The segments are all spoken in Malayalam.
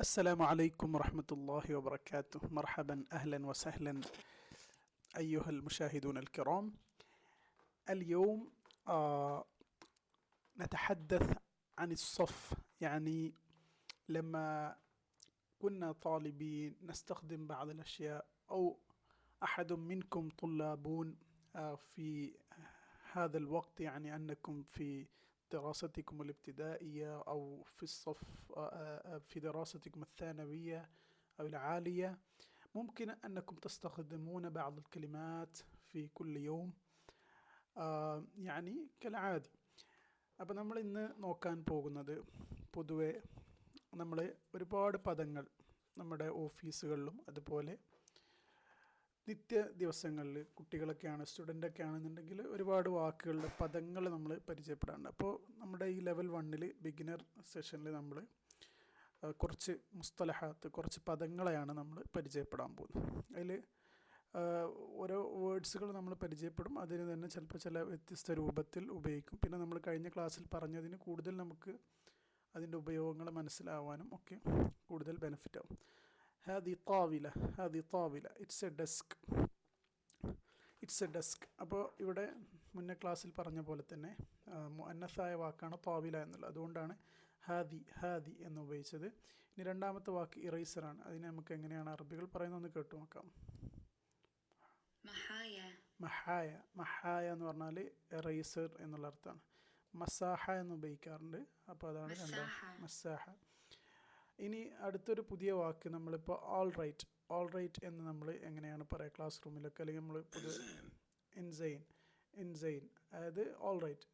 السلام عليكم ورحمة الله وبركاته. مرحبا أهلا وسهلا أيها المشاهدون الكرام. اليوم آه نتحدث عن الصف. يعني لما كنا طالبين نستخدم بعض الأشياء أو أحد منكم طلابون آه في هذا الوقت يعني أنكم في دراستكم الابتدائية أو في الصف آه، آه، في دراستكم الثانوية أو العالية ممكن أنكم تستخدمون بعض الكلمات في كل يوم آه، يعني كالعادي അപ്പോൾ നമ്മൾ ഇന്ന് നോക്കാൻ പോകുന്നത് പൊതുവെ നമ്മൾ ഒരുപാട് പദങ്ങൾ നമ്മുടെ ഓഫീസുകളിലും അതുപോലെ നിത്യ ദിവസങ്ങളിൽ കുട്ടികളൊക്കെയാണ് സ്റ്റുഡന്റൊക്കെ ആണെന്നുണ്ടെങ്കിൽ ഒരുപാട് വാക്കുകളുടെ പദങ്ങൾ നമ്മൾ പരിചയപ്പെടാറുണ്ട്. അപ്പോൾ നമ്മുടെ ഈ ലെവൽ വണ്ണിൽ ബിഗിനർ സെഷനിൽ നമ്മൾ കുറച്ച് മുസ്തലഹാത്ത് കുറച്ച് പദങ്ങളെയാണ് നമ്മൾ പരിചയപ്പെടാൻ പോകുന്നത്. അതിൽ ഓരോ വേർഡ്സുകൾ നമ്മൾ പരിചയപ്പെടും. അതിന് തന്നെ ചിലപ്പോൾ ചില വ്യത്യസ്ത രൂപത്തിൽ ഉപയോഗിക്കും. പിന്നെ നമ്മൾ കഴിഞ്ഞ ക്ലാസ്സിൽ പറഞ്ഞതിന് കൂടുതൽ നമുക്ക് അതിന്റെ ഉപയോഗങ്ങൾ മനസ്സിലാവാനും ഒക്കെ കൂടുതൽ ബെനിഫിറ്റ് ആവും ഹാദി താവില ഹാദി താവില it's a desk it's a desk അപ്പോൾ ഇവിടെ മുന്നേ ക്ലാസ്സിൽ പറഞ്ഞ പോലെ തന്നെ അന്നസായ വാക്കാണ് താവില എന്നുള്ളത്. അതുകൊണ്ടാണ് ഹാദി ഹാദി എന്ന് ഉപയോഗിച്ചത്. ഇനി രണ്ടാമത്തെ വാക്ക് ഇറൈസറാണ് അതിനെ നമുക്ക് എങ്ങനെയാണ് അറബികൾ പറയുന്നത് ഒന്ന് കേട്ടു നോക്കാം. മഹായ. മഹായ. എന്ന് പറഞ്ഞാൽ എറൈസർ എന്നുള്ള അർത്ഥമാണ്. മസാഹ എന്ന് ഉപയോഗിക്കാറുണ്ട്. അപ്പോൾ അതാണ് രണ്ടാം മസാഹ. ഇനി അടുത്തൊരു പുതിയ വാക്ക് നമ്മളിപ്പോൾ ഓൾ റൈറ്റ് ഓൾ റൈറ്റ് എന്ന് നമ്മൾ എങ്ങനെയാണ് പറയുക ക്ലാസ് റൂമിലൊക്കെ അല്ലെങ്കിൽ നമ്മൾ പുതിയ ഇൻസൈൻ ഇൻസൈൻ അതായത് ഓൾ റൈറ്റ്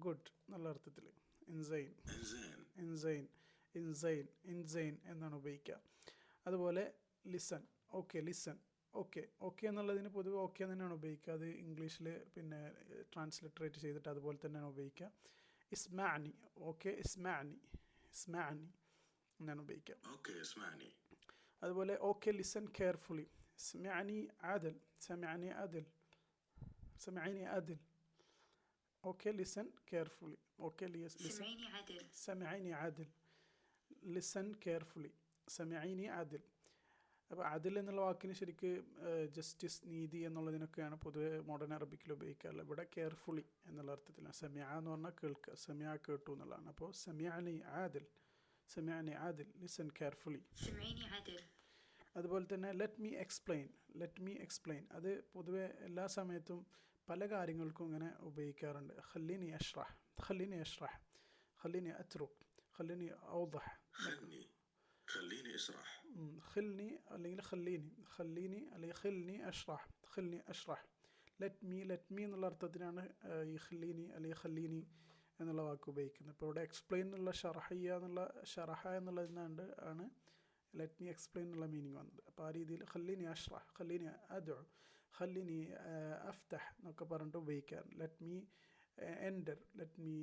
ഗുഡ് എന്നുള്ള അർത്ഥത്തിൽ ഇൻസൈൻ ഇൻസൈൻ ഇൻസൈൻ ഇൻസൈൻ എന്നാണ് ഉപയോഗിക്കുക അതുപോലെ listen okay listen okay okay എന്നുള്ളതിന് പൊതുവെ ഓക്കെ തന്നെയാണ് ഉപയോഗിക്കുക അത് ഇംഗ്ലീഷിൽ പിന്നെ ട്രാൻസ്ലിറ്ററേറ്റ് ചെയ്തിട്ട് അതുപോലെ തന്നെയാണ് ഉപയോഗിക്കുക ഇസ്മാനി ഓക്കെ ഇസ്മാനി ഇസ്മാനി എന്നാണ് ഉപയോഗിക്കുക അതുപോലെ ഓക്കെ ലിസൺ കെയർഫുള്ളി സമയാനി ആദൽ സമയാനി അതിൽ സമയാനി അതിൽ ഓക്കെ ലിസൺ കെയർഫുള്ളി ഓക്കെ സമയാനി ആദൽ ലിസൺ കെയർഫുള്ളി സമയാനി ആദിൽ അപ്പോൾ അതിൽ എന്നുള്ള വാക്കിന് ശരിക്ക് ജസ്റ്റിസ് നീതി എന്നുള്ളതിനൊക്കെയാണ് പൊതുവെ മോഡേൺ അറബിക്കിൽ ഉപയോഗിക്കാറുള്ളത്. ഇവിടെ കെയർഫുള്ളി എന്നുള്ള അർത്ഥത്തിലാണ്. സമയ എന്ന് പറഞ്ഞാൽ കേൾക്കുക സമയ കേട്ടു എന്നുള്ളതാണ്. അപ്പോൾ സമയാനി ആദിൽ സെമിയാനി ആദിൽ ലിസൺ കെയർഫുള്ളി അതുപോലെ തന്നെ let me explain let me explain അത് പൊതുവെ എല്ലാ സമയത്തും പല കാര്യങ്ങൾക്കും ഇങ്ങനെ ഉപയോഗിക്കാറുണ്ട്. ഖല്ലിനി അഷ്റഹ് ഖല്ലിനി അഷ്റഹ് ഖല്ലിനി അത്രുഖ് ഖല്ലിനി ഔദഹ് ഖിൽനി അല്ലെങ്കിൽ ഖല്ലീനി ഖല്ലീനി അല്ലെങ്കിൽ ഖിൽനി അഷ്റഹ് ഖിൽനി അഷ്റഹ് ലെറ്റ് മീ ലെറ്റ് മീ എന്നുള്ള അർത്ഥത്തിനാണ് ഈ ഖല്ലീനി അല്ലെങ്കിൽ ഖല്ലീനി എന്നുള്ള വാക്ക് ഉപയോഗിക്കുന്നത്. ഇപ്പോൾ ഇവിടെ എക്സ്പ്ലെയിൻ എന്നുള്ള ഷർഹയ്യ എന്നുള്ള ഷറഹ എന്നുള്ളതിനാണ്ട് ആണ് ലെറ്റ് മീ എക്സ്പ്ലെയിൻ എന്നുള്ള മീനിങ് വന്നത്. അപ്പോൾ ആ രീതിയിൽ ഖല്ലീനി അഷ്റഹ് ഖല്ലീനി അദു ഖല്ലീനി അഫ്തഹ് എന്നൊക്കെ പറഞ്ഞിട്ട് ഉപയോഗിക്കാറുണ്ട്. Let me enter let me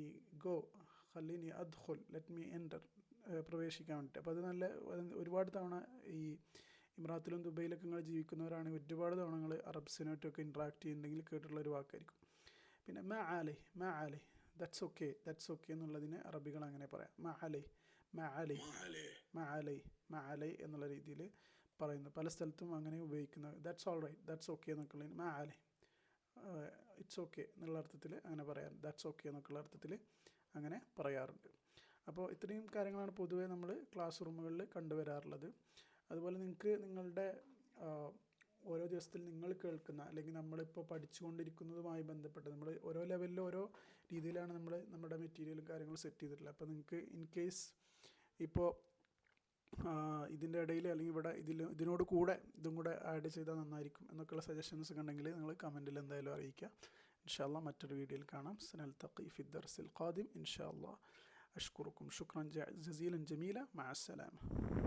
go ഖല്ലീനി അദ്ഖുൽ ലെറ്റ് മീ എന്റർ പ്രവേശിക്കാൻ വേണ്ടിയിട്ട്. അപ്പോൾ അത് നല്ല ഒരുപാട് തവണ ഈ ഇമ്രാത്തിലും ദുബൈയിലൊക്കെ നിങ്ങൾ ജീവിക്കുന്നവരാണ് ഒരുപാട് തവണ നിങ്ങൾ അറബ്സിനായിട്ടൊക്കെ ഇൻട്രാക്ട് ചെയ്യുന്നുണ്ടെങ്കിൽ കേട്ടിട്ടുള്ള ഒരു വാക്കായിരിക്കും. പിന്നെ മ ആലെ മ ആലേ ദറ്റ്സ് ഓക്കെ ദറ്റ്സ് ഓക്കെ എന്നുള്ളതിന് അറബികൾ അങ്ങനെ പറയാം. മഅലൈ മഅലൈ മഅലൈ. മഅലൈ എന്നുള്ള രീതിയിൽ പറയുന്നു. പല സ്ഥലത്തും അങ്ങനെ ഉപയോഗിക്കുന്നത് that's all right that's okay എന്നൊക്കെയുള്ളതിന് മഅലൈ. ഇറ്റ്സ് ഓക്കെ എന്നുള്ള അർത്ഥത്തിൽ അങ്ങനെ പറയാറ് ദാറ്റ്സ് ഓക്കെ എന്നൊക്കെയുള്ള അർത്ഥത്തിൽ അങ്ങനെ പറയാറുണ്ട്. അപ്പോൾ ഇത്രയും കാര്യങ്ങളാണ് പൊതുവേ നമ്മൾ ക്ലാസ് റൂമുകളിൽ കണ്ടുവരാറുള്ളത്. അതുപോലെ നിങ്ങൾക്ക് നിങ്ങളുടെ ഓരോ ദിവസത്തിൽ നിങ്ങൾ കേൾക്കുന്ന അല്ലെങ്കിൽ നമ്മളിപ്പോൾ പഠിച്ചുകൊണ്ടിരിക്കുന്നതുമായി ബന്ധപ്പെട്ട് നമ്മൾ ഓരോ ലെവലിൽ ഓരോ രീതിയിലാണ് നമ്മൾ നമ്മുടെ മെറ്റീരിയലും കാര്യങ്ങളും സെറ്റ് ചെയ്തിട്ടുള്ളത്. അപ്പോൾ നിങ്ങൾക്ക് ഇൻ കേസ് ഇപ്പോൾ ഇതിന്റെ ഇടയിൽ അല്ലെങ്കിൽ ഇവിടെ ഇതിൽ ഇതിനോട് കൂടെ ഇതും കൂടെ ആഡ് ചെയ്താൽ നന്നായിരിക്കും എന്നൊക്കെയുള്ള സജഷൻസ് ഉണ്ടെങ്കിൽ നിങ്ങൾ കമന്റിൽ എന്തായാലും അറിയിക്കുക. ഇൻഷാല്ല മറ്റൊരു വീഡിയോയിൽ കാണാം. സനൽ തഖി ഫിദ്ദർസിൽ ഖാദിം. ഇൻഷാല്ല അഷ്കുറുക്കും. ശുക്രൻ ജസീലൻ ജമീല. മഅസ്സലാമ